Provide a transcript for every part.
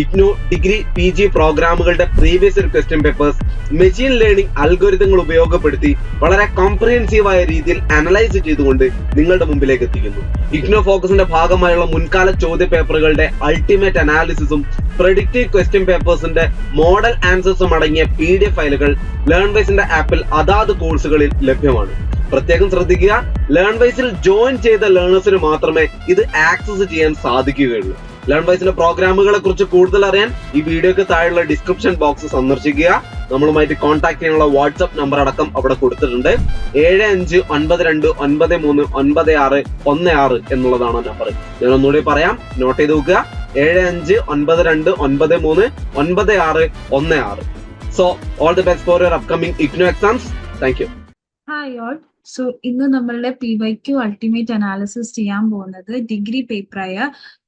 IGNOU degree P G പ്രോഗ്രാമുകളുടെ previous question papers machine learning അൽഗോരിതങ്ങൾ ഉപയോഗപ്പെടുത്തി വളരെ കോംപ്രിഹെൻസീവായ രീതിയിൽ അനലൈസ് ചെയ്തുകൊണ്ട് നിങ്ങളുടെ മുമ്പിലേക്ക് എത്തിക്കുന്നു. ഇഗ്നോ ഫോക്കസിന്റെ ഭാഗമായുള്ള മുൻകാല ചോദ്യ പേപ്പറുകളുടെ അൾട്ടിമേറ്റ് അനാലിസിസും പ്രഡിക്റ്റീവ് ക്വസ്റ്റ്യൻ പേപ്പേഴ്സിന്റെ മോഡൽ ആൻസേഴ്സും അടങ്ങിയ പി ഡി എഫ് ഫയലുകൾ ലേൺ വൈസിന്റെ ആപ്പിൽ അതാത് കോഴ്സുകളിൽ ലഭ്യമാണ്. പ്രത്യേകം ശ്രദ്ധിക്കുക ലേൺ വൈസിൽ ജോയിൻ ചെയ്ത ലേണേഴ്സിന് മാത്രമേ ഇത് ആക്സസ് ചെയ്യാൻ സാധിക്കുകയുള്ളൂ. ലേൺ വൈസിന്റെ പ്രോഗ്രാമുകളെ കുറിച്ച് കൂടുതൽ അറിയാൻ ഈ വീഡിയോക്ക് താഴെയുള്ള ഡിസ്ക്രിപ്ഷൻ ബോക്സ് സന്ദർശിക്കുക. നമ്മളുമായിട്ട് കോൺടാക്ട് ചെയ്യാനുള്ള വാട്സ്ആപ്പ് നമ്പർ അടക്കം അവിടെ കൊടുത്തിട്ടുണ്ട്. ഏഴ് അഞ്ച് ഒൻപത് രണ്ട് ഒൻപത് മൂന്ന് ഒൻപത് ആറ് ഒന്ന് ആറ് എന്നുള്ളതാണ് നമ്പർ ഞാൻ ഒന്നുകൂടി പറയാം. നോട്ട് ചെയ്ത് നോക്കുക ഏഴ് അഞ്ച് ഒൻപത് രണ്ട് ഒൻപത് മൂന്ന് ഒൻപത് ആറ് ഒന്ന് ആറ്. So all the best for your upcoming IGNOU exams thank you hi all so ഇന്ന് നമ്മളുടെ P Y Q ultimate analysis ചെയ്യാൻ പോകുന്നത് degree പേപ്പറായ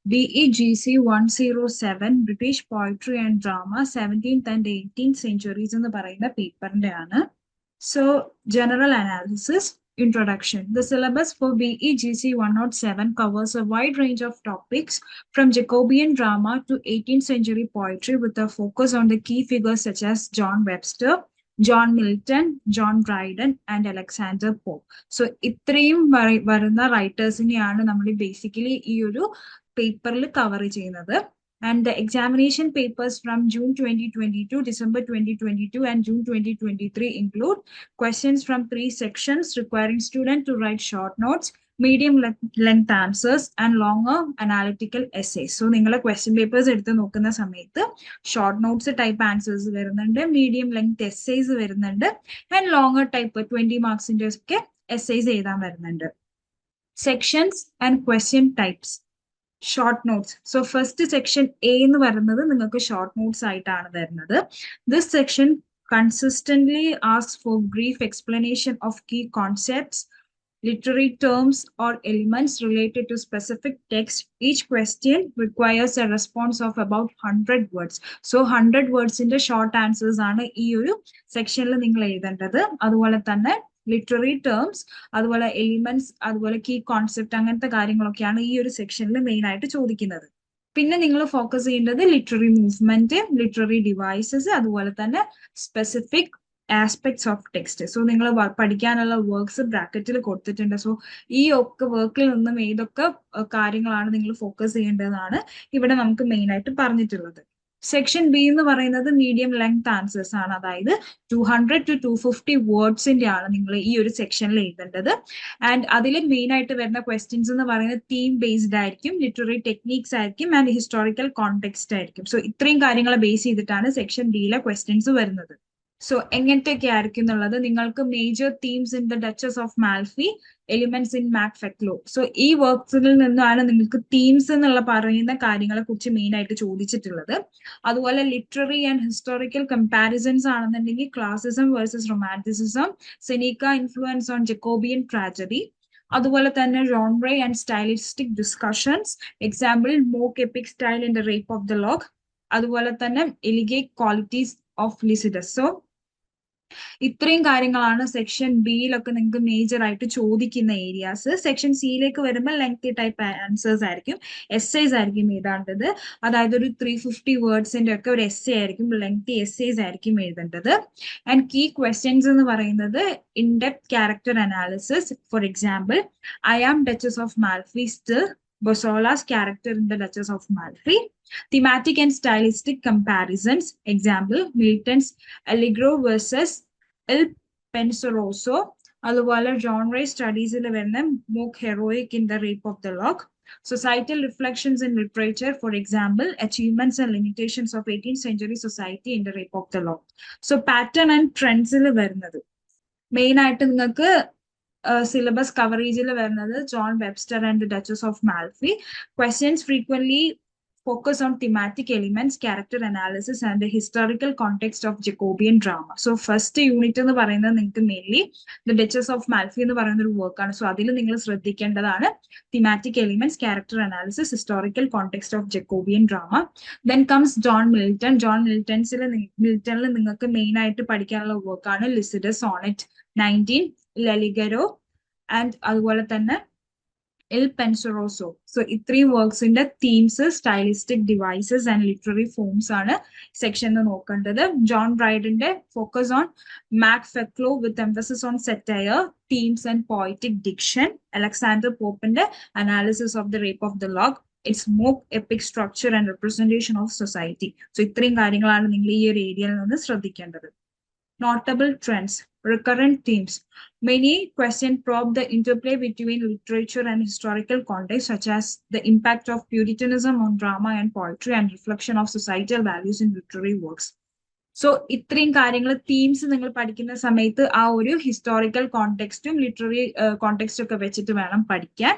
B E G C one zero seven British poetry and drama seventeenth and eighteenth centuries എന്ന് പറയുന്ന പേപ്പറിന്റെ ആണ് so general analysis introduction the syllabus for B E G C one nought seven covers a wide range of topics from Jacobean drama to eighteen century poetry with a focus on the key figures such as John Webster John Milton John Dryden and Alexander Pope so ഇത്രയും വര- വരുന്ന റൈറ്റേഴ്സിനെയാണ് നമ്മൾ basically ഈ ഒരു പേപ്പറിൽ cover ചെയ്യുന്നത്. And the examination papers from June twenty twenty two December twenty twenty two and June twenty twenty three include questions from three sections requiring student to write short notes medium length answers and long analytical essays so നിങ്ങളെ question papers എടുത്ത് നോക്കുന്ന സമയത്ത് short notes type answers വരുന്നുണ്ട് medium length essays വരുന്നുണ്ട് and longer type twenty മാർക്സിന്റെ ഒക്കെ essays എഴുതാൻ വരുന്നുണ്ട്. Sections and question types short notes so first section A എന്ന് പറയുന്നത് നിങ്ങൾക്ക് ഷോർട്ട് നോട്ട്സ് ആയിട്ടാണ് വരുന്നത് this section for brief explanation of key concepts, literary terms, or elements related to specific text. Each question requires a response of about 100 words. So 100 words in the short answers ആണ് ഈ ഒരു സെക്ഷനിൽ നിങ്ങൾ എഴുതേണ്ടത് അതുപോലെ തന്നെ ലിറ്റററി ടേംസ് അതുപോലെ elements അതുപോലെ കീ കോൺസെപ്റ്റ് അങ്ങനത്തെ കാര്യങ്ങളൊക്കെയാണ് ഈ ഒരു സെക്ഷനിൽ മെയിൻ ആയിട്ട് ചോദിക്കുന്നത്. പിന്നെ നിങ്ങൾ ഫോക്കസ് ചെയ്യേണ്ടത് ലിറ്റററി മൂവ്മെന്റ് ലിറ്റററി ഡിവൈസസ് അതുപോലെ തന്നെ specific aspects of text so നിങ്ങൾ പഠിക്കാനുള്ള വർക്ക്സ് ബ്രാക്കറ്റിൽ കൊടുത്തിട്ടുണ്ട്. സോ ഈ ഒക്കെ വർക്കിൽ നിന്നും ഏതൊക്കെ കാര്യങ്ങളാണ് നിങ്ങൾ ഫോക്കസ് ചെയ്യേണ്ടതെന്നാണ് ഇവിടെ നമുക്ക് മെയിൻ ആയിട്ട് പറഞ്ഞിട്ടുള്ളത്. സെക്ഷൻ ബി എന്ന് പറയുന്നത് മീഡിയം ലെങ്ത് ആൻസേഴ്സ് ആണ്. അതായത് two hundred to two fifty വേർഡ്സിന്റെ ആണ് നിങ്ങൾ ഈ ഒരു സെക്ഷനിൽ എഴുതേണ്ടത്. ആൻഡ് അതിൽ മെയിൻ ആയിട്ട് വരുന്ന ക്വസ്റ്റ്യൻസ് എന്ന് പറയുന്നത് തീം ബേസ്ഡ് ആയിരിക്കും ലിറ്റററി ടെക്നീക്സ് ആയിരിക്കും ആൻഡ് ഹിസ്റ്റോറിക്കൽ കോണ്ടെക്സ്റ്റ് ആയിരിക്കും. സോ ഇത്രയും കാര്യങ്ങളെ ബേസ് ചെയ്തിട്ടാണ് സെക്ഷൻ ബിയിലെ ക്വസ്റ്റ്യൻസ് വരുന്നത്. സോ എങ്ങനത്തെയൊക്കെ ആയിരിക്കും എന്നുള്ളത് നിങ്ങൾക്ക് major themes in the Duchess of Malfi elements in Mac Flecknoe so ഈ വർക്ക്സിൽ നിന്നാണ് നിങ്ങൾക്ക് തീംസ് എന്നുള്ള പറയുന്ന കാര്യങ്ങളെ കുറിച്ച് മെയിൻ ആയിട്ട് ചോദിച്ചിട്ടുള്ളത്. അതുപോലെ ലിറ്റററി ആൻഡ് ഹിസ്റ്റോറിക്കൽ കമ്പാരിസൺസ് ആണെന്നുണ്ടെങ്കിൽ classicism versus romanticism Seneca influence on Jacobean tragedy അതുപോലെ തന്നെ genre and stylistic discussions example mock epic style in the Rape of the Lock അതുപോലെ തന്നെ എലിഗേറ്റ് ക്വാളിറ്റീസ് ഓഫ് ലിസിഡസ് സോ ഇത്രയും കാര്യങ്ങളാണ് സെക്ഷൻ ബിയിലൊക്കെ നിങ്ങൾക്ക് major ആയിട്ട് ചോദിക്കുന്ന ഏരിയാസ് സെക്ഷൻ സിയിലേക്ക് വരുമ്പോൾ ലെങ്തി ടൈപ്പ് ആൻസേഴ്സ് ആയിരിക്കും. എസ്സേസ് ആയിരിക്കും എഴുതേണ്ടത്. അതായത് ഒരു ത്രീ ഫിഫ്റ്റി വേർഡ്സിന്റെ ഒക്കെ ഒരു എസ്സേ ആയിരിക്കും ലെങ്തി എസ്സേസ് ആയിരിക്കും എഴുതേണ്ടത്. ആൻഡ് കീ ക്വസ്റ്റ്യൻസ് എന്ന് പറയുന്നത് in-depth character analysis for example I am Duchess of Malfi still Bosola's character in the duchess of Malfi thematic and stylistic comparisons. Example, Milton's Allegro versus Il Penseroso. അതുപോലെ ജോൺറേ സ്റ്റഡീസിൽ വരുന്ന mock heroic in the rape of the lock societal reflections in literature for example achievements and limitations of eighteen century society in the rape of the lock so pattern and ട്രെൻഡ്സിൽ വരുന്നത് main ആയിട്ട് നിങ്ങൾക്ക് syllabus കവറേജിൽ വരുന്നത് John Webster and Duchess of Malfi questions frequently focus on thematic elements character analysis and historical context of Jacobean drama so first unit എന്ന് പറയുന്നത് നിങ്ങൾക്ക് mainly the Duchess of Malfi എന്ന് പറയുന്ന ഒരു വർക്കാണ് സോ അതിൽ നിങ്ങൾ ശ്രദ്ധിക്കേണ്ടതാണ് thematic elements character analysis historical context of Jacobean drama then comes John Milton John മിൽട്ടൺസിൽ മിൽട്ടണിൽ നിങ്ങൾക്ക് മെയിൻ ആയിട്ട് പഠിക്കാനുള്ള വർക്കാണ് Lycidas sonnet nineteen L'Allegro and അതുപോലെ തന്നെ എൽ പെൻസറോസോ സോ ഇത്രയും വർക്ക്സിന്റെ themes stylistic devices and literary forms ആണ് സെക്ഷൻ നോക്കേണ്ടത്. John ബ്രൈഡിന്റെ focus on Mac Flecknoe with emphasis on satire themes and poetic diction Alexander പോപ്പിന്റെ analysis of the Rape of the Lock its mock epic structure and representation of society so ഇത്രയും കാര്യങ്ങളാണ് നിങ്ങൾ ഈ ഒരു ഏരിയയിൽ നിന്ന് ശ്രദ്ധിക്കേണ്ടത്. Notable trends, recurrent themes. Many questions probe the interplay between literature and historical context, such as the impact of Puritanism on drama and poetry and reflection of societal values in literary works. So ഇത്രയും കാര്യങ്ങൾ themes നിങ്ങൾ പഠിക്കുന്ന സമയത്ത് ആ ഒരു historical കോണ്ടെക്സ്റ്റും literary കോണ്ടെക്സ്റ്റും ഒക്കെ വെച്ചിട്ട് വേണം പഠിക്കാൻ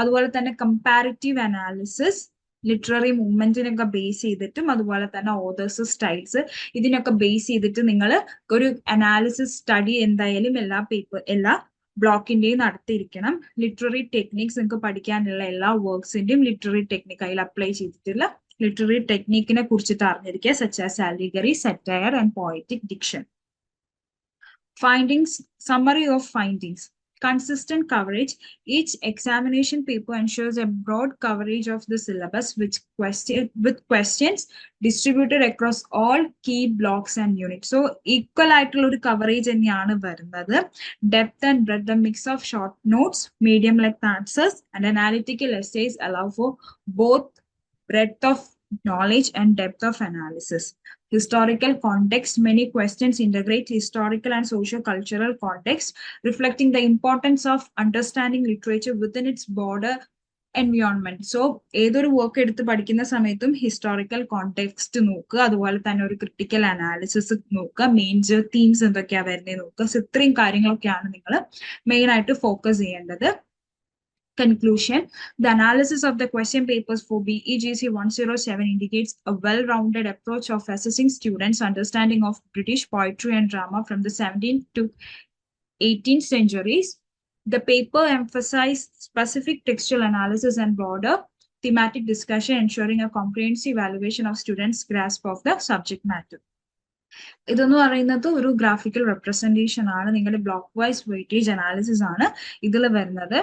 അതുപോലെ തന്നെ കമ്പാരിറ്റീവ് അനാലിസിസ് ലിറ്റററി മൂവ്മെന്റിനൊക്കെ ബേസ് ചെയ്തിട്ടും അതുപോലെ തന്നെ ഓതേഴ്സ് സ്റ്റൈൽസ് ഇതിനൊക്കെ ബേസ് ചെയ്തിട്ട് നിങ്ങൾ ഒരു അനാലിസിസ് സ്റ്റഡി എന്തായാലും എല്ലാ പേപ്പർ എല്ലാ ബ്ലോക്കിന്റെയും നടത്തിയിരിക്കണം. ലിറ്റററി ടെക്നിക്സ് നിങ്ങൾക്ക് പഠിക്കാനുള്ള എല്ലാ വർക്ക്സിന്റെയും ലിറ്റററി ടെക്നിക് അതിൽ അപ്ലൈ ചെയ്തിട്ടുള്ള ലിറ്റററി ടെക്നിക്കിനെ കുറിച്ചിട്ട് അറിഞ്ഞിരിക്കുക such as allegory satire and poetic diction findings summary of findings consistent coverage. Each examination paper ensures a broad coverage of the syllabus which question, with questions distributed across all key blocks and units. So equal ആയിട്ടുള്ള ഒരു coverage തന്നെയാണ് വരുന്നത് depth and breadth the mix of short notes medium length answers and analytical essays allow for both breadth of knowledge and depth of analysis. Historical context, many questions integrate historical and socio-cultural context, reflecting the importance of understanding literature within its broader environment so ഏതൊരു work എടുത്ത് പഠിക്കുന്ന സമയത്തും historical context നോക്കുക അതുപോലെ തന്നെ ഒരു critical analysis നോക്കുക major themes എന്തൊക്കെയാ വരുന്നത് നോക്കുക സോ ഇത്രയും കാര്യങ്ങളൊക്കെയാണ് നിങ്ങൾ മെയിൻ ആയിട്ട് ഫോക്കസ് ചെയ്യേണ്ടത് conclusion, the analysis of the question papers for BEGC 107 indicates a well-rounded approach of assessing students' understanding of British poetry and drama from the 17th to 18th centuries. The paper emphasized specific textual analysis and broader thematic discussion, ensuring a comprehensive evaluation of students' grasp of the subject matter. ഇതെന്ന് പറയുന്നത് ഒരു graphical representation ആണ് നിങ്ങളുടെ block vice weightage analysis ആണ് ഇതിൽ വരുന്നത്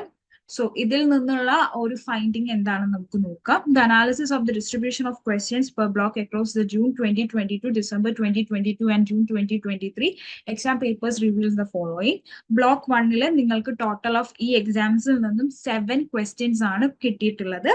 so ഇതിൽ നിന്നുള്ള ഒരു ഫൈൻഡിങ് എന്താണെന്ന് നമുക്ക് നോക്കാം. The analysis of the distribution of questions per block across the June twenty twenty two December twenty twenty two and June twenty twenty three exam papers reviews the following block വണ്ണിൽ നിങ്ങൾക്ക് total of ഈ എക്സാംസിൽ നിന്നും seven questions ആണ് കിട്ടിയിട്ടുള്ളത്.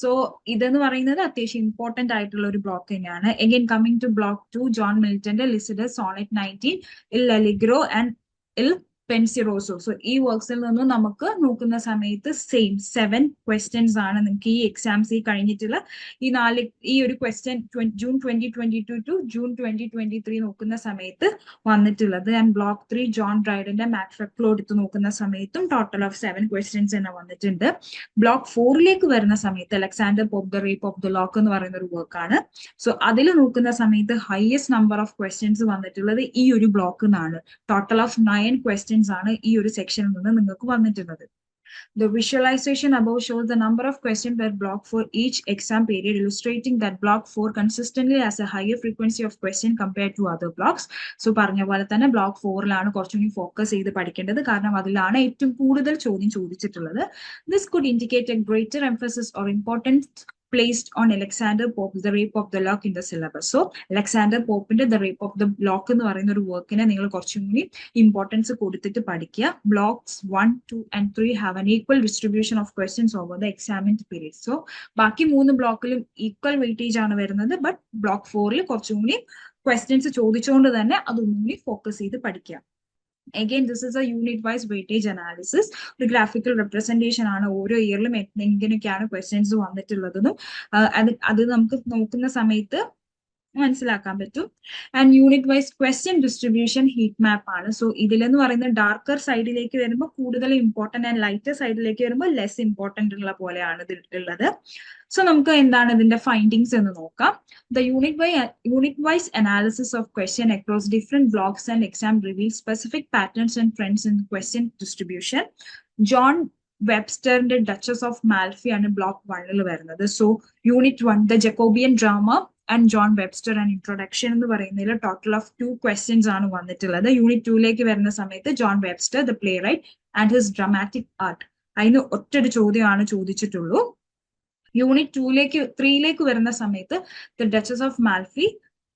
So ഇതെന്ന് പറയുന്നത് അത്യാവശ്യം important ആയിട്ടുള്ള ഒരു ബ്ലോക്ക് തന്നെയാണ്. Again coming to block two John മിൽറ്റന്റെ Lycidas sonnet nineteen L'Allegro and ഇൽ പെൻസിറോസോ. സോ ഈ വർക്ക്സിൽ നിന്നും നമുക്ക് നോക്കുന്ന സമയത്ത് സെയിം സെവൻ ക്വസ്റ്റ്യൻസ് ആണ് നിങ്ങൾക്ക് ഈ എക്സാംസ് ഈ കഴിഞ്ഞിട്ടുള്ള ഈ നാല് ഈ ഒരു question June twenty twenty two two June twenty twenty three നോക്കുന്ന സമയത്ത് വന്നിട്ടുള്ളത്. ആൻഡ് ബ്ലോക്ക് ത്രീ ജോൺ ഡ്രൈഡന്റെ മാക്ഫെക്ലോ എടുത്ത് നോക്കുന്ന സമയത്തും ടോട്ടൽ ഓഫ് സെവൻ ക്വസ്റ്റ്യൻസ് തന്നെ വന്നിട്ടുണ്ട്. ബ്ലോക്ക് ഫോറിലേക്ക് വരുന്ന സമയത്ത് Alexander Pope the Rape of the Lock എന്ന് പറയുന്ന ഒരു വർക്കാണ് സോ അതിൽ നോക്കുന്ന സമയത്ത് ഹയസ്റ്റ് നമ്പർ ഓഫ് ക്വസ്റ്റ്യൻസ് വന്നിട്ടുള്ളത് ഈ ഒരു ബ്ലോക്കിൽ നിന്നാണ് ടോട്ടൽ ഓഫ് നയൻ ക്വസ്റ്റ്യൻസ് ആണ് ഈ ഒരു സെക്ഷനിൽ നിന്ന് നിങ്ങൾക്ക് വന്നിട്ടുള്ളത് The visualization above shows the number of questions per block for each exam period, illustrating that block 4 consistently has a higher frequency of question compared to other blocks. So, പറഞ്ഞ പോലെ തന്നെ ബ്ലോക്ക് ഫോറിലാണ് കുറച്ചുകൂടി ഫോക്കസ് ചെയ്ത് പഠിക്കേണ്ടത് കാരണം അതിലാണ് ഏറ്റവും കൂടുതൽ ചോദ്യം ചോദിച്ചിട്ടുള്ളത് this could indicate a greater emphasis or importance placed on Alexander Pope, The Rape of the Lock in the syllabus. So, Alexander Popeന്റെ The Rape of the Lock എന്ന് പറയുന്ന ഒരു വർക്കിനെ നിങ്ങൾ കുറച്ചും കൂടി ഇമ്പോർട്ടൻസ് കൊടുത്തിട്ട് പഠിക്കുക. Blocks one two and three have an equal distribution of questions over the examined period so ബാക്കി മൂന്ന് ബ്ലോക്കിലും ഈക്വൽ വെയിറ്റേജ് ആണ് വരുന്നത്. ബട്ട് ബ്ലോക്ക് ഫോറിൽ കുറച്ചും കൂടി ക്വസ്റ്റ്യൻസ് ചോദിച്ചുകൊണ്ട് തന്നെ അതൊന്നും കൂടി ഫോക്കസ് ചെയ്ത് പഠിക്കുക. Again this is a unit wise weightage analysis ഒരു ഗ്രാഫിക്കൽ റെപ്രസെന്റേഷൻ ആണ് ഓരോ ഇയറിലും എങ്ങനെയൊക്കെയാണ് ക്വസ്റ്റ്യൻസ് വന്നിട്ടുള്ളതെന്നും അത് അത് നമുക്ക് നോക്കുന്ന സമയത്ത് മനസ്സിലാക്കാൻ പറ്റും. And unit wise question distribution heat map ആണ്. സോ ഇതിലെന്ന് പറയുന്നത് ഡാർക്കർ സൈഡിലേക്ക് വരുമ്പോൾ കൂടുതൽ ഇമ്പോർട്ടന്റ് ആൻഡ് ലൈറ്റർ സൈഡിലേക്ക് വരുമ്പോൾ ലെസ് ഇമ്പോർട്ടന്റ് ഉള്ള പോലെയാണ് ഇതിൽ ഉള്ളത് സോ നമുക്ക് എന്താണ് ഇതിന്റെ ഫൈൻഡിങ്സ് എന്ന് നോക്കാം. The unit why unit wise analysis of question across different blocks and exam reveal specific patterns and trends in question distribution John വെബ്സ്റ്ററിന്റെ Duchess of Malfi ആണ് ബ്ലോക്ക് വണ്ണിൽ വരുന്നത്. So unit one the Jacobean drama and John Webster and introduction എന്ന് പറയുന്നതിൽ total of two questions ആണ് വന്നിട്ടുള്ളത്. Unit ടൂലേക്ക് വരുന്ന സമയത്ത് John Webster the playwright and his dramatic art അതിന് ഒറ്റൊരു ചോദ്യമാണ് ചോദിച്ചിട്ടുള്ളൂ. യൂണിറ്റ് ടൂലേക്ക് ത്രീയിലേക്ക് വരുന്ന സമയത്ത് the Duchess of Malfi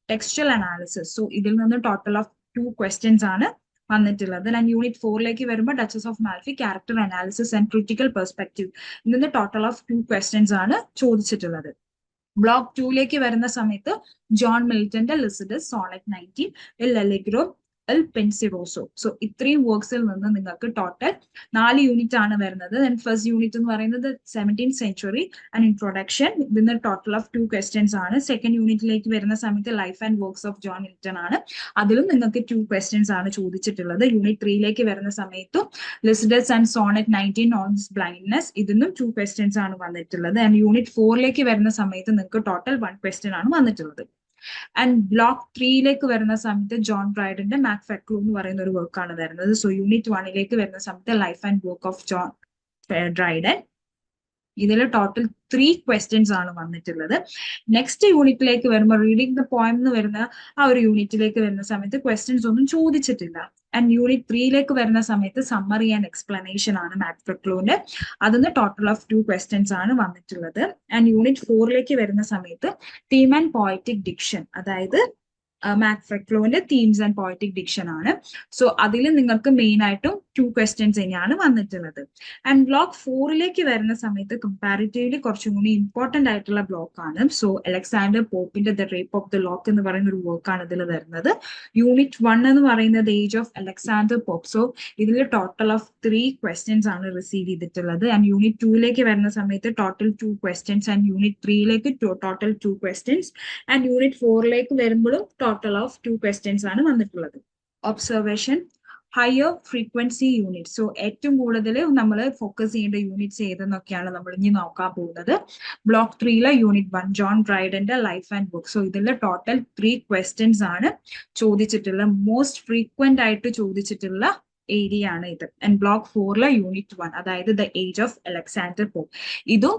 textual analysis so ഇതിൽ നിന്ന് ടോട്ടൽ ഓഫ് ടു ക്വസ്റ്റ്യൻസ് ആണ് വന്നിട്ടുള്ളത്. ആൻഡ് യൂണിറ്റ് ഫോറിലേക്ക് വരുമ്പോൾ Duchess of Malfi character analysis and critical perspective ഇതിന്റെ ടോട്ടൽ ഓഫ് ടു ക്വസ്റ്റ്യൻസ് ആണ് ചോദിച്ചിട്ടുള്ളത്. ബ്ലോക്ക് ടൂലേക്ക് വരുന്ന സമയത്ത് John മിൽട്ടന്റെ Lycidas sonnet nineteen Il Il Penseroso so ഇത്രയും വർക്ക്സിൽ നിന്ന് നിങ്ങൾക്ക് ടോട്ടൽ നാല് യൂണിറ്റ് ആണ് വരുന്നത്. ഫസ്റ്റ് യൂണിറ്റ് എന്ന് പറയുന്നത് സെവന്റീൻ സെഞ്ചുറി ആൻഡ് ഇൻട്രൊഡക്ഷൻ ഇതിന് ടോട്ടൽ ഓഫ് ടു ക്വസ്റ്റ്യൻസ് ആണ്. സെക്കൻഡ് യൂണിറ്റിലേക്ക് വരുന്ന സമയത്ത് life and works of John Milton ആണ്. അതിലും നിങ്ങൾക്ക് ടു ക്വസ്റ്റ്യൻസ് ആണ് ചോദിച്ചിട്ടുള്ളത്. യൂണിറ്റ് ത്രീയിലേക്ക് വരുന്ന സമയത്തും Lycidas and sonnet nineteen on blindness ഇതിനും ടു ക്വസ്റ്റ്യൻസ് ആണ് വന്നിട്ടുള്ളത്. ആൻഡ് യൂണിറ്റ് ഫോറിലേക്ക് വരുന്ന സമയത്ത് നിങ്ങൾക്ക് ടോട്ടൽ വൺ ക്വസ്റ്റ്യൻ ആണ് വന്നിട്ടുള്ളത്. ആൻഡ് ബ്ലോക്ക് ത്രീയിലേക്ക് വരുന്ന സമയത്ത് ജോൺ ബ്രൈഡിന്റെ മാക് ഫെക്ലു എന്ന് പറയുന്ന ഒരു വർക്ക് വർക്കാണ് വരുന്നത്. സോ യൂണിറ്റ് വണ്ണിലേക്ക് വരുന്ന സമയത്ത് life and work of John Dryden ഇതിൽ ടോട്ടൽ ത്രീ ക്വസ്റ്റ്യൻസ് ആണ് വന്നിട്ടുള്ളത്. നെക്സ്റ്റ് യൂണിറ്റിലേക്ക് വരുമ്പോൾ റീഡിംഗ് ദ പോയം എന്ന് വരുന്ന ആ ഒരു യൂണിറ്റിലേക്ക് വരുന്ന സമയത്ത് ക്വസ്റ്റ്യൻസ് ഒന്നും ചോദിച്ചിട്ടില്ല. ആൻഡ് യൂണിറ്റ് ത്രീയിലേക്ക് വരുന്ന സമയത്ത് സമ്മറി ആൻഡ് എക്സ്പ്ലനേഷൻ ആണ് മാത് ഫെക്ലോന്റെ അതിന് ടോട്ടൽ ഓഫ് ടു ക്വസ്റ്റ്യൻസ് ആണ് വന്നിട്ടുള്ളത്. ആൻഡ് യൂണിറ്റ് ഫോറിലേക്ക് വരുന്ന സമയത്ത് തീം ആൻഡ് പോയറ്റിക് ഡിക്ഷൻ അതായത് മാത് ഫെക്ലോന്റെ തീംസ് ആൻഡ് പോയറ്റിക് ഡിക്ഷൻ ആണ്. സോ അതിൽ നിങ്ങൾക്ക് മെയിൻ ആയിട്ടും ടു ക്വസ്റ്റ്യൻസ് തന്നെയാണ് വന്നിട്ടുള്ളത്. ആൻഡ് ബ്ലോക്ക് ഫോറിലേക്ക് വരുന്ന സമയത്ത് കമ്പാരിറ്റീവ്ലി കുറച്ചും കൂടി ഇമ്പോർട്ടന്റ് ആയിട്ടുള്ള ബ്ലോക്ക് ആണ്. So Alexander പോപ്പിന്റെ the Rape of the Lock എന്ന് പറയുന്ന ഒരു വർക്ക് ആണ് ഇതിൽ വരുന്നത്. യൂണിറ്റ് വൺ എന്ന് പറയുന്നത് age of Alexander Pope so ഇതിൽ ടോട്ടൽ ഓഫ് ത്രീ ക്വസ്റ്റ്യൻസ് ആണ് റിസീവ് ചെയ്തിട്ടുള്ളത്. ആൻഡ് യൂണിറ്റ് ടൂയിലേക്ക് വരുന്ന സമയത്ത് total two questions and unit ത്രീയിലേക്ക് total two questions and unit ഫോറിലേക്ക് വരുമ്പോഴും ടോട്ടൽ ഓഫ് ടു ക്വസ്റ്റ്യൻസ് ആണ് വന്നിട്ടുള്ളത്. Observation higher frequency unit so ഏറ്റവും കൂടുതൽ നമ്മൾ ഫോക്കസ് ചെയ്യേണ്ട യൂണിറ്റ്സ് ഏതെന്നൊക്കെയാണ് നമ്മൾ ഇനി നോക്കാൻ പോകുന്നത്. ബ്ലോക്ക് ത്രീയിലെ യൂണിറ്റ് വൺ ജോൺ ബ്രൈഡന്റെ ലൈഫ് ആൻഡ് ബുക്ക് സോ ഇതിൽ ടോട്ടൽ ത്രീ ക്വസ്റ്റ്യൻസ് ആണ് ചോദിച്ചിട്ടുള്ള മോസ്റ്റ് ഫ്രീക്വന്റ് ആയിട്ട് ചോദിച്ചിട്ടുള്ള ഏരിയ ആണ് ഇത്. ആൻഡ് ബ്ലോക്ക് ഫോറിലെ യൂണിറ്റ് വൺ അതായത് the age of Alexander Pope ഇതും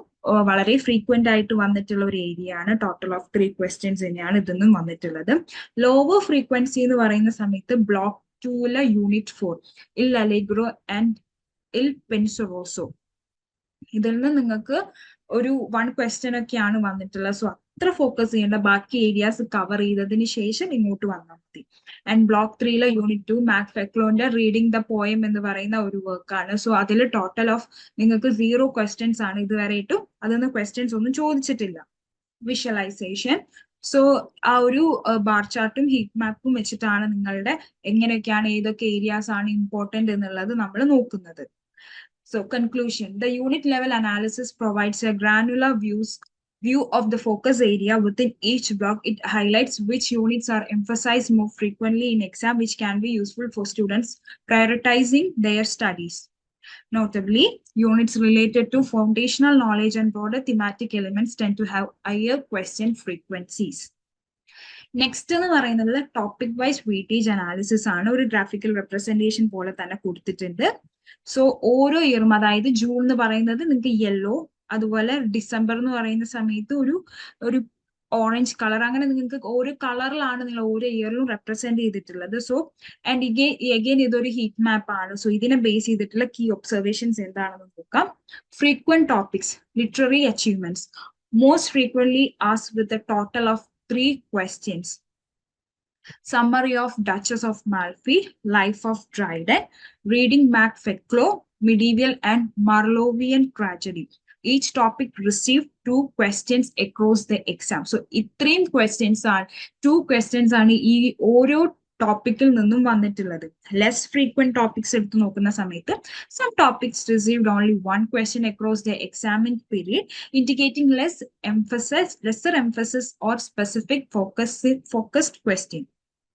വളരെ ഫ്രീക്വന്റ് ആയിട്ട് വന്നിട്ടുള്ള ഒരു ഏരിയ ആണ്. ടോട്ടൽ ഓഫ് ത്രീ ക്വസ്റ്റ്യൻസ് തന്നെയാണ് ഇതൊന്നും വന്നിട്ടുള്ളത്. ലോവർ ഫ്രീക്വൻസി എന്ന് പറയുന്ന സമയത്ത് ബ്ലോക്ക് ടൂല യൂണിറ്റ് ഫോർ ഇൽ അലെഗ്രോ ആൻഡ് ഇൽ പെൻസറോസോ ഇതിൽ നിന്ന് നിങ്ങൾക്ക് ഒരു വൺ ക്വസ്റ്റ്യൻ ഒക്കെയാണ് വന്നിട്ടുള്ളത്. സോ അത്ര ഫോക്കസ് ചെയ്യേണ്ട ബാക്കി ഏരിയാസ് കവർ ചെയ്തതിന് ശേഷം ഇങ്ങോട്ട് വന്നാൽ മതി. ആൻഡ് ബ്ലോക്ക് ത്രീയിലെ യൂണിറ്റ് ടു മാക് ഫെക്ലോന്റെ റീഡിംഗ് ദ പോയം എന്ന് പറയുന്ന ഒരു വർക്കാണ് സോ അതിൽ ടോട്ടൽ ഓഫ് നിങ്ങൾക്ക് സീറോ ക്വസ്റ്റ്യൻസ് ആണ് ഇതുവരെയിട്ടും നിന്ന് ക്വസ്റ്റ്യൻസ് ഒന്നും ചോദിച്ചിട്ടില്ല. വിഷ്വലൈസേഷൻ സോ ആ ഒരു ബാർ ചാർട്ടും ഹീറ്റ് മാപ്പും വെച്ചിട്ടാണ് നിങ്ങളുടെ എങ്ങനെയൊക്കെയാണ് ഏതൊക്കെ ഏരിയാസ് ആണ് ഇമ്പോർട്ടന്റ് എന്നുള്ളത് നമ്മൾ നോക്കുന്നത് so conclusion the unit level analysis provides a granular views view of the focus area within each block. It highlights which units are emphasized more frequently in exam, which can be useful for students prioritizing their studies. Notably, units related to foundational knowledge and broader thematic elements tend to have higher question frequencies. Next എന്ന് പറയുന്നത് topic wise weightage analysis ആണ് ഒരു graphical representation പോലെ തന്നെ കൊടുത്തിട്ടുണ്ട് so ഓരോ ഇയറും അതായത് June എന്ന് പറയുന്നത് നിങ്ങൾക്ക് യെല്ലോ അതുപോലെ ഡിസംബർ എന്ന് പറയുന്ന സമയത്ത് ഒരു ഒരു ഓറഞ്ച് കളർ അങ്ങനെ നിങ്ങൾക്ക് ഓരോ കളറിലാണ് നിങ്ങൾ ഓരോ ഇയറിലും റെപ്രസെന്റ് ചെയ്തിട്ടുള്ളത്. സോ ആൻഡ് ഇഗെയിൻ എഗെയിൻ ഇതൊരു ഹീറ്റ് മാപ്പ് ആണ്. സോ ഇതിനെ ബേസ് ചെയ്തിട്ടുള്ള കീ ഒബ്സർവേഷൻസ് എന്താണെന്ന് നോക്കാം. Frequent topics literary achievements most frequent as with total of three questions summary of Duchess of Malfi life of Dryden reading Mac Flecknoe medieval and Marlovian Tragedy. Each topic received two questions across the exam. So ഇത്രയും questions ആണ് two questions ആണ് ഈ ഓരോ ടോപ്പിക്കിൽ നിന്നും വന്നിട്ടുള്ളത് less frequent topics എടുത്ത് നോക്കുന്ന സമയത്ത് some topics received only one question across the examine period indicating less emphasis lesser emphasis or specific focus focused question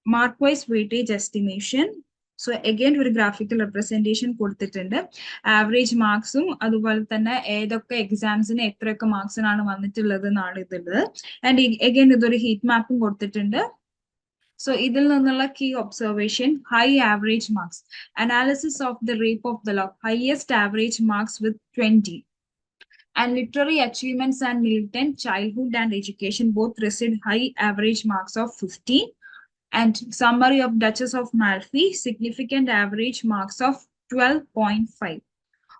mark wise weightage estimation so again ഒരു ഗ്രാഫിക്കൽ റെപ്രസെന്റേഷൻ കൊടുത്തിട്ടുണ്ട്. Average മാർക്സും അതുപോലെ തന്നെ ഏതൊക്കെ എക്സാംസിന് എത്രയൊക്കെ മാർക്സിനാണ് വന്നിട്ടുള്ളത് എന്നാണ് ഇതുള്ളത് ആൻഡ് അഗൈൻ ഇതൊരു ഹീറ്റ് മാപ്പും കൊടുത്തിട്ടുണ്ട്. സോ ഇതിൽ നിന്നുള്ള key observation high average marks analysis of the rape of the lock highest average marks with twenty and literary achievements and Milton, childhood and education both received high average marks of 15. And summary of Duchess of Malfi, significant average marks of 12.5.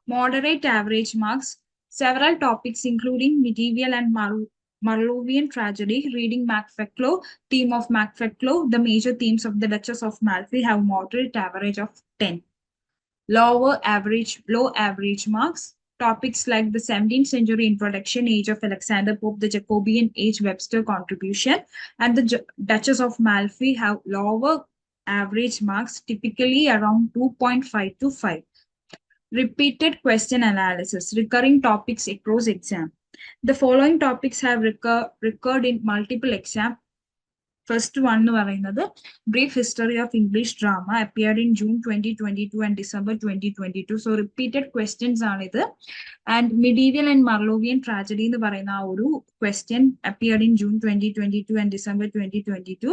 Moderate average marks, several topics including medieval and Mar- Marlovian tragedy, reading Macfeclo, theme of Macfeclo, the major themes of the Duchess of Malfi have moderate average of 10. Lower average, low average marks, topics like the 17th century introduction, age of Alexander Pope, the Jacobean age, Webster contribution, and the Ju- Duchess of Malfi have lower average marks, typically around 2.5 to 5. Repeated question analysis, recurring topics across exam. The following topics have recur- recurred in multiple exam. First one എന്ന് പറയുന്നത് brief history of English drama appeared in June twenty twenty two and December twenty twenty two so repeated questions ആണിത് and medieval and Marlovian tragedy എന്ന് പറയുന്ന ആ ഒരു question appeared in June twenty twenty two and December twenty twenty two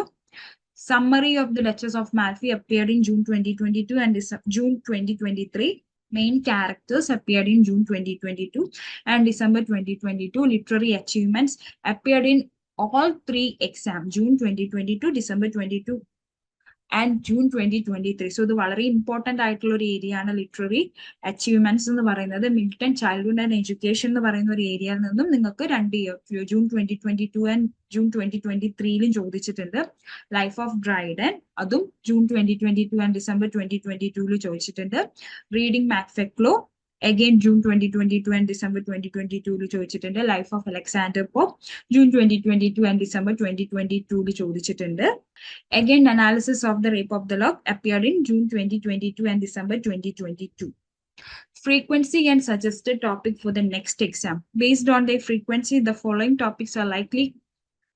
summary of the Duchess of Malfi appeared in June 2022 and Dece- June 2023. Main characters appeared in June 2022 and December 2022. Literary achievements appeared in all three exams, June 2022, December 22, and June 2023. So ഇത് വളരെ important ആയിട്ടുള്ള ഒരു area ആണ് literary achievements എന്ന് പറയുന്നത്. Milton childhood and education എന്ന് പറയുന്ന ഒരു ഏരിയയിൽ നിന്നും നിങ്ങൾക്ക് രണ്ട് year June twenty twenty two and June twenty twenty ത്രീയിലും ചോദിച്ചിട്ടുണ്ട്. ലൈഫ് ഓഫ് ഡ്രൈഡൻ അതും June twenty twenty two and December twenty twenty ടൂവിൽ ചോദിച്ചിട്ടുണ്ട് reading Mac Flecknoe again June twenty twenty two and December twenty twenty ടൂവിൽ ചോദിച്ചിട്ടുണ്ട് life of Alexander Pope June twenty twenty two and December twenty twenty ടൂവിൽ ചോദിച്ചിട്ടുണ്ട് Again, analysis of the rape of the lock appeared in June 2022 and December 2022. Frequency and suggested topic for the next exam. Based on their frequency, the following topics are likely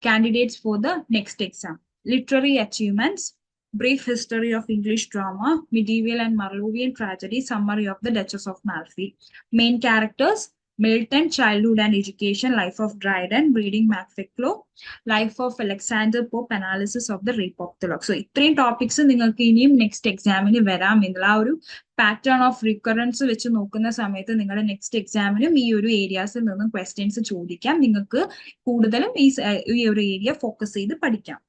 candidates for the next exam. Literary achievements, brief history of English drama medieval and Marlovian tragedy summary of the Duchess of Malfi main characters Milton, childhood and education, life of Dryden, reading Macfeclo, life of Alexander Pope analysis of the rape of Lock so ഇത്രയും topics നിങ്ങൾക്ക് ഇനിയും next എക്സാമിന് വരാം എന്നുള്ള ആ ഒരു pattern of recurrence വെച്ച് നോക്കുന്ന സമയത്ത് നിങ്ങളുടെ നെക്സ്റ്റ് എക്സാമിനും ഈ ഒരു ഏരിയാസിൽ നിന്നും ക്വസ്റ്റ്യൻസ് ചോദിക്കാം. നിങ്ങൾക്ക് കൂടുതലും ഈ ഒരു ഏരിയ ഫോക്കസ് ചെയ്ത് പഠിക്കാം.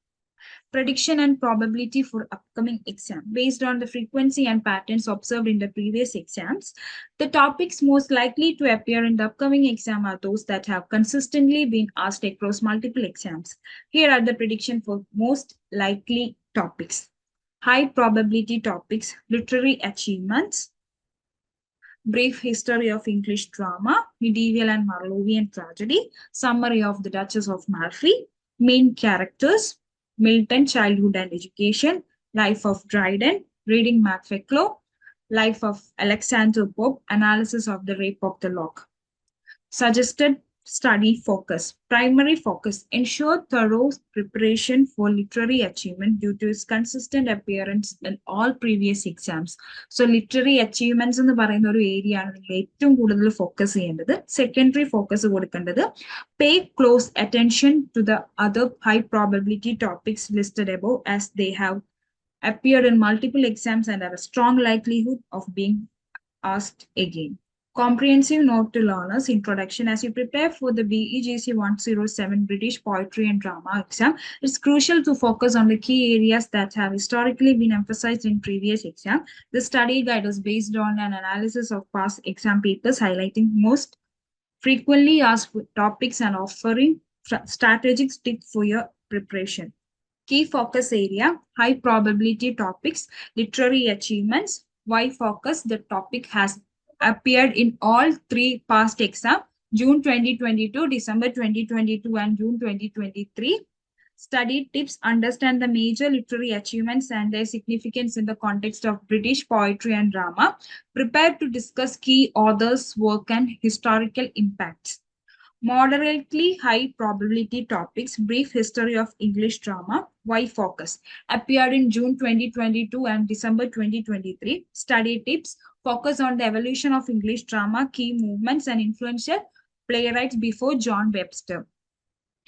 Prediction and probability for upcoming exam. Based on the frequency and patterns observed in the previous exams the topics most likely to appear in the upcoming exam are those that have consistently been asked across multiple exams. Here are the prediction for most likely topics. High probability topics literary achievements brief history of english drama medieval and marlovian tragedy summary of the duchess of malfi main characters Milton, Childhood and Education, Life of Dryden, Reading Macfeclo, Life of Alexander Pope, Analysis of the Rape of the Lock. Suggested study focus. Primary focus. Ensure thorough preparation for literary achievement due to its consistent appearance in all previous exams. So literary achievements എന്ന് പറയുന്ന ഒരു area ആണ് നിങ്ങൾ ഏറ്റവും കൂടുതൽ focus ചെയ്യേണ്ടത് secondary focus കൊടുക്കേണ്ടത് pay close attention to the other high probability topics listed above as they have appeared in multiple exams and have a strong likelihood of being asked again. Comprehensive note to learners introduction as you prepare for the BEGC 107 British Poetry and Drama exam, it's crucial to focus on the key areas that have historically been emphasized in previous exam. The study guide is based on an analysis of past exam papers highlighting most frequently asked topics and offering strategic tips for your preparation. Key focus area, high probability topics, literary achievements. Why focus? The topic has appeared in all three past exam, June 2022, December 2022, and June 2023. study tips, understand the major literary achievements and their significance in the context of British poetry and drama, prepare to discuss key authors' work and historical impacts. Moderately high probability topics, brief history of English drama, why focus, appeared in June 2022 and December 2023. Study tips, focus on the evolution of English drama, key movements and influential playwrights before John Webster.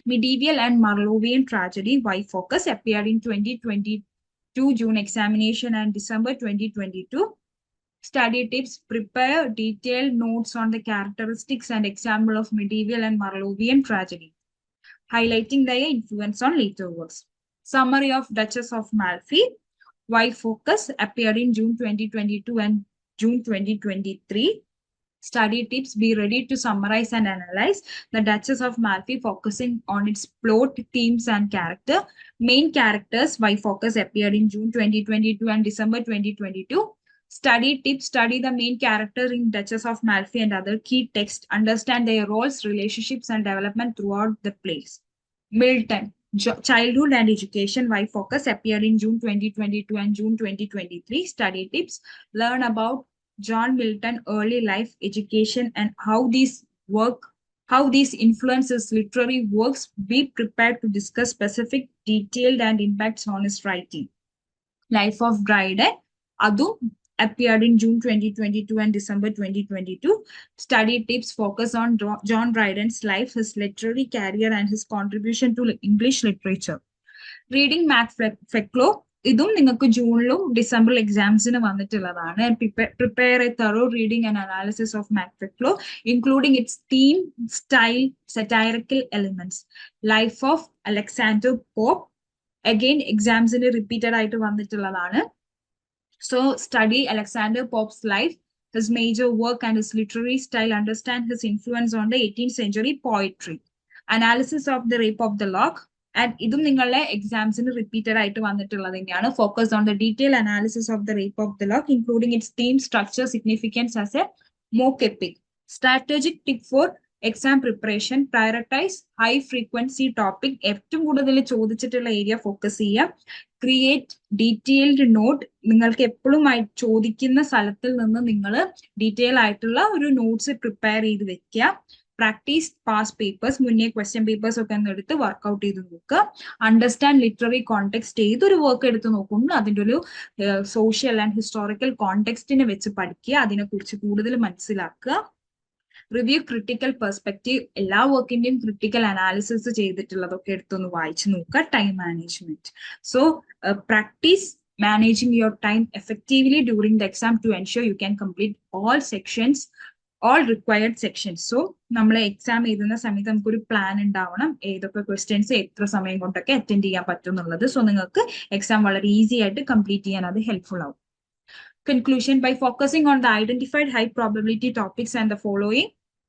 Medieval and Marlovian tragedy, why focus, appeared in 2022 June examination and December 2022. Study tips, prepare detailed notes on the characteristics and example of medieval and Marlovian tragedy, highlighting their influence on later works. Summary of Duchess of Malfi, why focus, appeared in June 2022 and June 2023. Study tips, be ready to summarize and analyze the Duchess of Malfi, focusing on its plot, themes, and character. Main characters, why focus, appeared in June 2022 and December 2022. Study tips, study the main character in Duchess of Malfi and other key texts understand their roles, relationships, and development throughout the plays. Milton, Childhood and Education, why focus, appeared in June 2022 and June 2023. Study tips, learn about John Milton early life education and how these work how these influences literary works be prepared to discuss specific detailed and impacts on his writing life of dryden adu appeared in june 2022 and december 2022 study tips focus on Dro- john dryden's life his literary career and his contribution to english literature. Reading math Flecknoe ഇതും നിങ്ങൾക്ക് ജൂണിലും ഡിസംബറിൽ എക്സാംസിന് വന്നിട്ടുള്ളതാണ്. Prepare a thorough reading and analysis of Mac Flecknoe including its theme style satirical elements life of Alexander Pope again എക്സാംസിന് repeated ആയിട്ട് വന്നിട്ടുള്ളതാണ്. So study Alexander Pope's life his major work and his literary style understand his influence on the 18th century poetry. Analysis of the rape of the lock. And ഇതും നിങ്ങളുടെ എക്സാംസിന് repeated ആയിട്ട് വന്നിട്ടുള്ളത് തന്നെയാണ്. Focus on the detail analysis of the rape of the lock including its theme structure significance as a mock epic strategic tip for exam preparation prioritise high frequency topic ഏറ്റവും കൂടുതൽ ചോദിച്ചിട്ടുള്ള area focus ചെയ്യുക create detailed note നിങ്ങൾക്ക് എപ്പോഴും ചോദിക്കുന്ന സ്ഥലത്തിൽ നിന്ന് നിങ്ങൾ ഡീറ്റെയിൽ ആയിട്ടുള്ള ഒരു നോട്ട്സ് പ്രിപ്പയർ ചെയ്ത് വെക്കുക. പ്രാക്ടീസ് പാസ് പേപ്പേഴ്സ് മുന്നേ ക്വസ്റ്റ്യൻ പേപ്പേഴ്സ് ഒക്കെ ഒന്ന് എടുത്ത് വർക്ക്ഔട്ട് ചെയ്ത് നോക്കുക. അണ്ടർസ്റ്റാൻഡ് ലിറ്റററി കോണ്ടെക്സ്റ്റ് ഏതൊരു വർക്ക് എടുത്ത് നോക്കുമ്പോൾ അതിന്റെ ഒരു സോഷ്യൽ ആൻഡ് ഹിസ്റ്റോറിക്കൽ കോണ്ടെക്സ്റ്റിനെ വെച്ച് പഠിക്കുക. അതിനെക്കുറിച്ച് കൂടുതൽ മനസ്സിലാക്കുക. റിവ്യൂ ക്രിട്ടിക്കൽ പെർസ്പെക്റ്റീവ് എല്ലാ വർക്കിന്റെയും ക്രിട്ടിക്കൽ അനാലിസിസ് ചെയ്തിട്ടുള്ളതൊക്കെ എടുത്തൊന്ന് വായിച്ചു നോക്കുക time management so practise managing your time effectively during the exam to ensure you can complete all sections all required sections so നമ്മൾ എക്സാം എഴുതുന്ന സമയത്ത് നമുക്കൊരു പ്ലാൻ ഉണ്ടാവണം ഏതൊക്കെ ക്വസ്റ്റ്യൻസ് എത്ര സമയം കൊണ്ടൊക്കെ അറ്റൻഡ് ചെയ്യാൻ പറ്റും എന്നുള്ളത് സോ നിങ്ങൾക്ക് എക്സാം വളരെ ഈസി ആയിട്ട് കംപ്ലീറ്റ് ചെയ്യാൻ അത് ഹെൽപ്ഫുൾ ആവും. Conclusion by focusing on the identified high probability topics and the following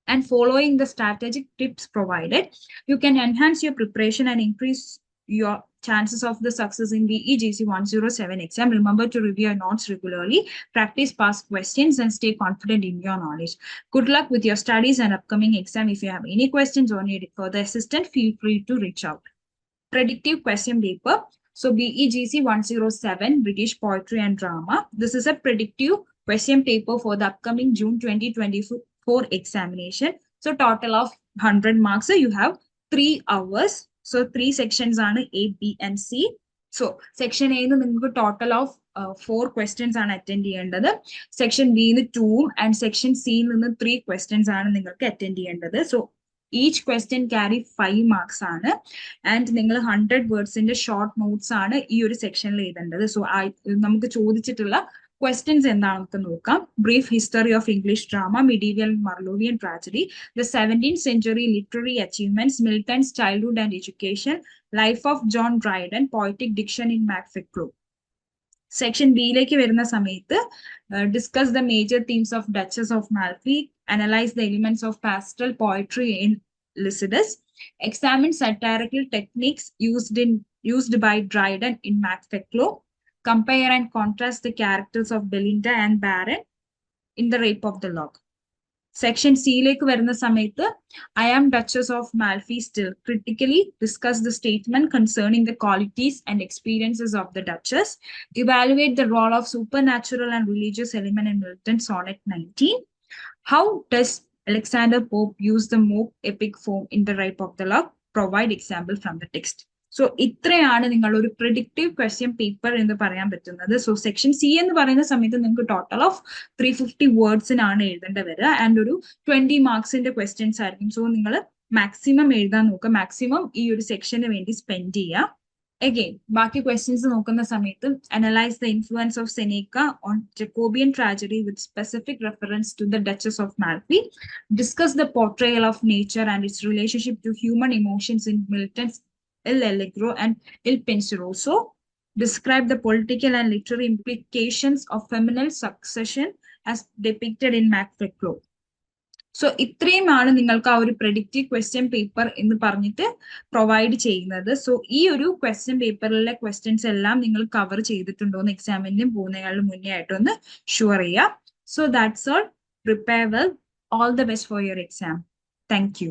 and following the strategic tips provided you can enhance your preparation and increase your chances of the success in the EGC 107 exam. Remember to review your notes regularly, practice past questions, and stay confident in your knowledge. Good luck with your studies and upcoming exam. If you have any questions or need further assistance, feel free to reach out. Predictive question paper. So BEGC 107, British Poetry and Drama. This is a predictive question paper for the upcoming June 2024 examination. So total of 100 marks. So you have three hours. So three sections ആണ് A B and C so section എന്ന് നിങ്ങൾക്ക് total of four questions ആണ് attend ചെയ്യേണ്ടത്. Section ബിന്ന് ടൂവും and section സിയിൽ നിന്ന് three questions ആണ് നിങ്ങൾക്ക് അറ്റൻഡ് ചെയ്യേണ്ടത്. So each question carry five marks ആണ്. ആൻഡ് നിങ്ങൾ ഹൺഡ്രഡ് വേർഡ്സിന്റെ ഷോർട്ട് നോട്ട്സ് ആണ് ഈ ഒരു സെക്ഷനിൽ എഴുതേണ്ടത്. സോ നമുക്ക് ചോദിച്ചിട്ടുള്ള questions എന്താണ് നമുക്ക് നോക്കാം brief history of English drama medieval Marlovian tragedy the seventeen century literary achievements Milton's childhood and education life of John Dryden poetic diction in Mac Flecknoe section ബിയിലേക്ക് വരുന്ന സമയത്ത് discuss the major themes of Duchess of Malfi analyse the elements of pastel poetry in Lycidas examine satirical techniques used in used by Dryden in Macbethlo compare and contrast the characters of Belinda and Baron in The Rape of the Lock. Section സിയിലേക്ക് വരുന്ന സമയത്ത് I am duchess of Malfi still critically discuss the statement concerning the qualities and experiences of the duchess evaluate the role of supernatural and religious element in Milton sonnet nineteen how does Alexander Pope use the Mope epic form in The Ripe of the Lock? Provide example from the text. So ഇത്രയാണ് നിങ്ങൾ ഒരു predictive question paper എന്ന് പറയാൻ പറ്റുന്നത്. So section C എന്ന് പറയുന്ന സമയത്ത് നിങ്ങൾക്ക് ടോട്ടൽ ഓഫ് ത്രീ ഫിഫ്റ്റി വേർഡ്സിനാണ് എഴുതേണ്ടി വരിക. ആൻഡ് ഒരു ട്വന്റി മാർക്സിന്റെ ക്വസ്റ്റ്യൻസ് ആയിരിക്കും. സോ നിങ്ങൾ മാക്സിമം എഴുതാൻ നോക്കുക. മാക്സിമം ഈ ഒരു സെക്ഷന് വേണ്ടി സ്പെൻഡ് ചെയ്യുക. അഗെയിൻ ബാക്കി ക്വസ്റ്റ്യൻസ് നോക്കുന്ന സമയത്ത് analyse the influence of Seneca on Jacobean tragedy with specific reference to the Duchess of Malfi discuss the portrayal of nature and its relationship to human emotions in Milton's El Allegro and Il Penseroso. Describe the political and literary implications of feminine succession as depicted in Macbeth so ഇത്രയുമാണ് നിങ്ങൾക്ക് ആ ഒരു predictive question paper എന്ന് പറഞ്ഞിട്ട് provide ചെയ്യുന്നത്. So ഈ ഒരു question പേപ്പറിലെ questions എല്ലാം നിങ്ങൾ കവർ ചെയ്തിട്ടുണ്ടോ എന്ന് എക്സാമിനും പോകുന്നതിനുള്ള മുന്നേ ആയിട്ടൊന്ന് ഷുവർ ചെയ്യാം so that's all prepare well all the best for your exam thank you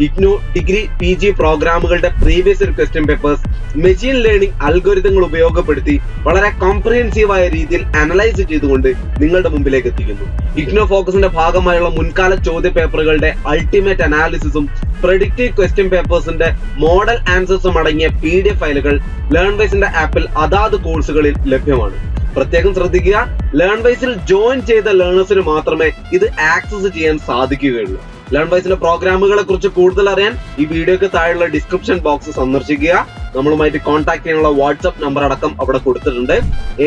IGNOU degree P G പ്രോഗ്രാമുകളുടെ previous question papers machine learning അൽഗോരിതങ്ങൾ ഉപയോഗപ്പെടുത്തി വളരെ കോംപ്രിഹെൻസീവായ രീതിയിൽ അനലൈസ് ചെയ്തുകൊണ്ട് നിങ്ങളുടെ മുമ്പിലേക്ക് എത്തിക്കുന്നു. ഇഗ്നോ ഫോക്കസിന്റെ ഭാഗമായുള്ള മുൻകാല ചോദ്യ പേപ്പറുകളുടെ അൾട്ടിമേറ്റ് അനാലിസിസും പ്രഡിക്റ്റീവ് ക്വസ്റ്റ്യൻ പേപ്പേഴ്സിന്റെ മോഡൽ ആൻസേഴ്സും അടങ്ങിയ പി ഡി എഫ് ഫയലുകൾ ലേൺ വൈസിന്റെ ആപ്പിൽ അതാത് കോഴ്സുകളിൽ ലഭ്യമാണ്. പ്രത്യേകം ശ്രദ്ധിക്കുക ലേൺ വൈസിൽ ജോയിൻ ചെയ്ത ലേണേഴ്സിന് മാത്രമേ ഇത് ആക്സസ് ചെയ്യാൻ സാധിക്കുകയുള്ളൂ. ലേൺ വൈസിലെ പ്രോഗ്രാമുകളെ കുറിച്ച് കൂടുതൽ അറിയാൻ ഈ വീഡിയോക്ക് താഴെയുള്ള ഡിസ്ക്രിപ്ഷൻ ബോക്സ് സന്ദർശിക്കുക. നമ്മളുമായിട്ട് കോൺടാക്ട് ചെയ്യാനുള്ള വാട്സ്ആപ്പ് നമ്പർ അടക്കം അവിടെ കൊടുത്തിട്ടുണ്ട്.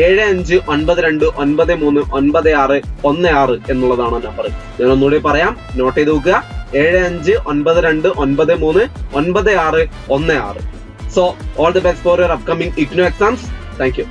ഏഴ് അഞ്ച് ഒൻപത് രണ്ട് ഒൻപത് മൂന്ന് ഒൻപത് ആറ് ഒന്ന് ആറ് എന്നുള്ളതാണ് നമ്പർ ഞാൻ ഒന്നുകൂടി പറയാം. നോട്ട് ചെയ്ത് നോക്കുക. ഏഴ് അഞ്ച് ഒൻപത് രണ്ട് ഒൻപത് മൂന്ന് ഒൻപത് ആറ് ഒന്ന് ആറ്. So all the best for your upcoming IGNOU exams thank you